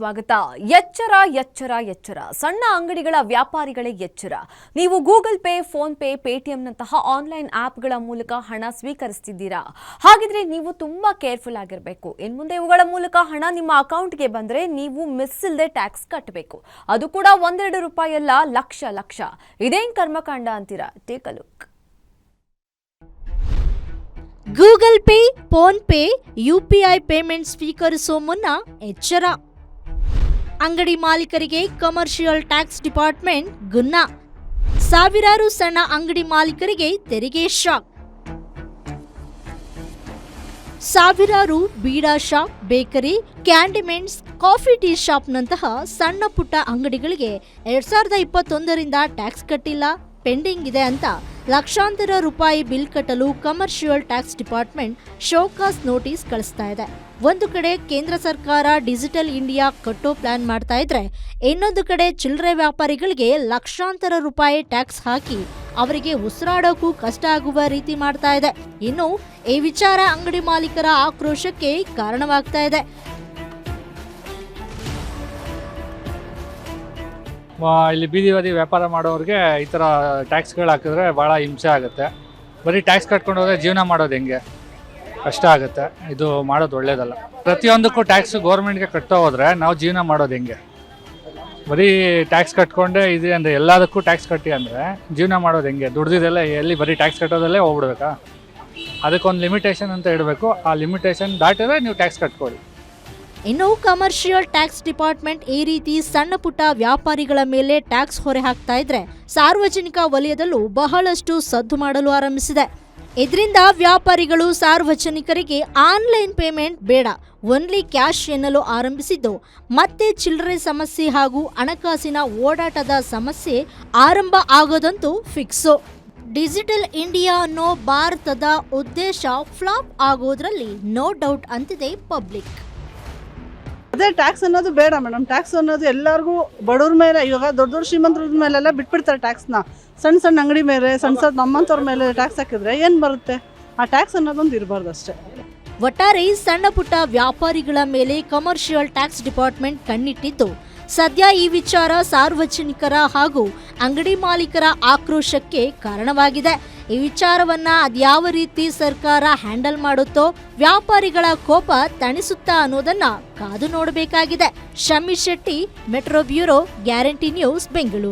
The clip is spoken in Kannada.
ಸ್ವಾಗತ. ಎಚ್ಚರ ಎಚ್ಚರ ಎಚ್ಚರ. ಸಣ್ಣ ಅಂಗಡಿಗಳ ವ್ಯಾಪಾರಿಗಳೇ ಎಚ್ಚರ. ನೀವು ಗೂಗಲ್ ಪೇ, ಫೋನ್ ಪೇ, ಪೇಟಿಎಂನಂತಹ ಆನ್ಲೈನ್ ಆ್ಯಪ್ಗಳ ಮೂಲಕ ಹಣ ಸ್ವೀಕರಿಸ್ತಿದ್ದೀರಾ? ಹಾಗಿದ್ರೆ ನೀವು ತುಂಬಾ ಕೇರ್ಫುಲ್ ಆಗಿರಬೇಕು. ಇನ್ ಮುಂದೆ ಇವುಗಳ ಮೂಲಕ ಹಣ ನಿಮ್ಮ ಅಕೌಂಟ್ಗೆ ಬಂದರೆ ನೀವು ಮಿಸ್ ಇಲ್ಲದೆ ಟ್ಯಾಕ್ಸ್ ಕಟ್ಟಬೇಕು ಅದು ಕೂಡ ಒಂದೆರಡು ರೂಪಾಯಿ ಅಲ್ಲ ಲಕ್ಷ ಲಕ್ಷ. ಇದೇನ್ ಕರ್ಮಕಾಂಡ ಅಂತೀರಾ? Take a look Google Pay, PhonePe I payment ಸ್ವೀಕರಿಸೋ ಮುನ್ನ ಎಚ್ಚರ. ಅಂಗಡಿ ಮಾಲೀಕರಿಗೆ ಕಮರ್ಷಿಯಲ್ ಟ್ಯಾಕ್ಸ್ ಡಿಪಾರ್ಟ್ಮೆಂಟ್ ಗುನ್ನ. ಸಾವಿರಾರು ಸಣ್ಣ ಅಂಗಡಿ ಮಾಲೀಕರಿಗೆ ತೆರಿಗೆ ಶಾಕ್. ಸಾವಿರಾರು beeda shop bakery, condiments, coffee tea ಶಾಪ್ನಂತಹ ಸಣ್ಣ ಪುಟ್ಟ ಅಂಗಡಿಗಳಿಗೆ ಎರಡ್ ಸಾವಿರದ ಇಪ್ಪತ್ತೊಂದರಿಂದ ಟ್ಯಾಕ್ಸ್ ಕಟ್ಟಿಲ್ಲ, ಪೆಂಡಿಂಗ್ ಇದೆ ಅಂತ ಲಕ್ಷಾಂತರ ರೂಪಾಯಿ ಬಿಲ್ ಕಟ್ಟಲು commercial tax department show cause notice ಕಳಿಸ್ತಾ ಇದೆ. ಒಂದು ಕಡೆ ಕೇಂದ್ರ ಸರ್ಕಾರ ಡಿಜಿಟಲ್ ಇಂಡಿಯಾ ಕಟ್ಟೋ ಪ್ಲಾನ್ ಮಾಡ್ತಾ ಇದ್ರೆ, ಇನ್ನೊಂದು ಕಡೆ ಚಿಲ್ಲರೆ ವ್ಯಾಪಾರಿಗಳಿಗೆ ಲಕ್ಷಾಂತರ ರೂಪಾಯಿ ಟ್ಯಾಕ್ಸ್ ಹಾಕಿ ಅವರಿಗೆ ಉಸಿರಾಡೋಕ್ಕೂ ಕಷ್ಟ ಆಗುವ ರೀತಿ ಮಾಡ್ತಾ ಇದೆ. ಇನ್ನು ಈ ವಿಚಾರ ಅಂಗಡಿ ಮಾಲೀಕರ ಆಕ್ರೋಶಕ್ಕೆ ಕಾರಣವಾಗ್ತಾ ಇದೆ. ಇಲ್ಲಿ ಬೀದಿ ಬದಿ ವ್ಯಾಪಾರ ಮಾಡೋರಿಗೆ ಈ ಥರ ಟ್ಯಾಕ್ಸ್ಗಳು ಹಾಕಿದ್ರೆ ಭಾಳ ಹಿಂಸೆ ಆಗುತ್ತೆ. ಬರೀ ಟ್ಯಾಕ್ಸ್ ಕಟ್ಕೊಂಡು ಹೋದ್ರೆ ಜೀವನ ಮಾಡೋದು ಹೆಂಗೆ? ಕಷ್ಟ ಆಗುತ್ತೆ. ಇದು ಮಾಡೋದು ಒಳ್ಳೇದಲ್ಲ. ಪ್ರತಿಯೊಂದಕ್ಕೂ ಟ್ಯಾಕ್ಸ್ ಗೌರ್ಮೆಂಟ್ಗೆ ಕಟ್ತಾ ಹೋದರೆ ನಾವು ಜೀವನ ಮಾಡೋದು ಹೆಂಗೆ? ಬರೀ ಟ್ಯಾಕ್ಸ್ ಕಟ್ಕೊಂಡೆ ಇದೆ ಅಂದರೆ ಎಲ್ಲದಕ್ಕೂ ಟ್ಯಾಕ್ಸ್ ಕಟ್ಟಿ ಅಂದರೆ ಜೀವನ ಮಾಡೋದು ಹೆಂಗೆ? ದುಡ್ದಿದ್ದೆಲ್ಲ ಎಲ್ಲಿ ಬರೀ ಟ್ಯಾಕ್ಸ್ ಕಟ್ಟೋದಲ್ಲೇ ಹೋಗ್ಬಿಡ್ಬೇಕಾ? ಅದಕ್ಕೊಂದು ಲಿಮಿಟೇಷನ್ ಅಂತ ಇಡಬೇಕು ಆ ಲಿಮಿಟೇಷನ್ ದಾಟಿದ್ರೆ ನೀವು ಟ್ಯಾಕ್ಸ್ ಕಟ್ಕೊಳ್ಳಿ. ಇನ್ನು ಕಮರ್ಷಿಯಲ್ ಟ್ಯಾಕ್ಸ್ ಡಿಪಾರ್ಟ್ಮೆಂಟ್ ಈ ರೀತಿ ಸಣ್ಣ ಪುಟ್ಟ ವ್ಯಾಪಾರಿಗಳ ಮೇಲೆ ಟ್ಯಾಕ್ಸ್ ಹೊರೆ ಹಾಕ್ತಾ ಇದ್ರೆ ಸಾರ್ವಜನಿಕ ವಲಯದಲ್ಲೂ ಬಹಳಷ್ಟು ಸದ್ದು ಮಾಡಲು ಆರಂಭಿಸಿದೆ. ಇದರಿಂದ ವ್ಯಾಪಾರಿಗಳು ಸಾರ್ವಜನಿಕರಿಗೆ ಆನ್ಲೈನ್ ಪೇಮೆಂಟ್ ಬೇಡ ಓನ್ಲಿ ಕ್ಯಾಶ್ ಎನ್ನಲು ಆರಂಭಿಸಿದ್ದು. ಮತ್ತೆ ಚಿಲ್ಲರೆ ಸಮಸ್ಯೆ ಹಾಗೂ ಹಣಕಾಸಿನ ಓಡಾಟದ ಸಮಸ್ಯೆ ಆರಂಭ ಆಗೋದಂತೂ ಫಿಕ್ಸು ಡಿಜಿಟಲ್ ಇಂಡಿಯಾ ಅನ್ನೋ ಭಾರತದ ಉದ್ದೇಶ ಫ್ಲಾಪ್ ಆಗೋದ್ರಲ್ಲಿ ನೋ ಡೌಟ್ ಅಂತಿದೆ ಪಬ್ಲಿಕ್ ಅದೇ ಟ್ಯಾಕ್ಸ್ ಅನ್ನೋದು ಬೇಡ ಮೇಡಮ್ ಟ್ಯಾಕ್ಸ್ ಅನ್ನೋದು ಎಲ್ಲರಿಗೂ ಬಡವ್ರ ಮೇಲೆ, ಇವಾಗ ದೊಡ್ಡ ದೊಡ್ಡ ಶ್ರೀಮಂತರ ಮೇಲೆಲ್ಲ ಬಿಟ್ಬಿಡ್ತಾರೆ ಟ್ಯಾಕ್ಸ್ನ ಸಣ್ಣ ಸಣ್ಣ ಅಂಗಡಿ ಮೇಲೆ ಸಣ್ಣ ಸಣ್ಣ ನಮ್ಮಂಥವ್ರ ಮೇಲೆ ಟ್ಯಾಕ್ಸ್ ಹಾಕಿದ್ರೆ ಏನು ಬರುತ್ತೆ? ಆ ಟ್ಯಾಕ್ಸ್ ಅನ್ನೋದೊಂದು ಇರಬಾರ್ದು ಅಷ್ಟೇ ಒಟ್ಟಾರೆ ಸಣ್ಣ ಪುಟ್ಟ ವ್ಯಾಪಾರಿಗಳ ಮೇಲೆ ಕಮರ್ಷಿಯಲ್ ಟ್ಯಾಕ್ಸ್ ಡಿಪಾರ್ಟ್ಮೆಂಟ್ ಕಣ್ಣಿಟ್ಟಿದ್ದು. ಸದ್ಯ ಈ ವಿಚಾರ ಸಾರ್ವಜನಿಕರ ಹಾಗೂ ಅಂಗಡಿ ಮಾಲೀಕರ ಆಕ್ರೋಶಕ್ಕೆ ಕಾರಣವಾಗಿದೆ. ಈ ವಿಚಾರವನ್ನ ಅದ್ಯಾವ ರೀತಿ ಸರ್ಕಾರ ಹ್ಯಾಂಡಲ್ ಮಾಡುತ್ತೋ, ವ್ಯಾಪಾರಿಗಳ ಕೋಪ ತಣಿಸುತ್ತಾ ಅನ್ನೋದನ್ನ ಕಾದು ನೋಡಬೇಕಾಗಿದೆ. Shami Shetty, metro bureau, guarantee news, Bengaluru.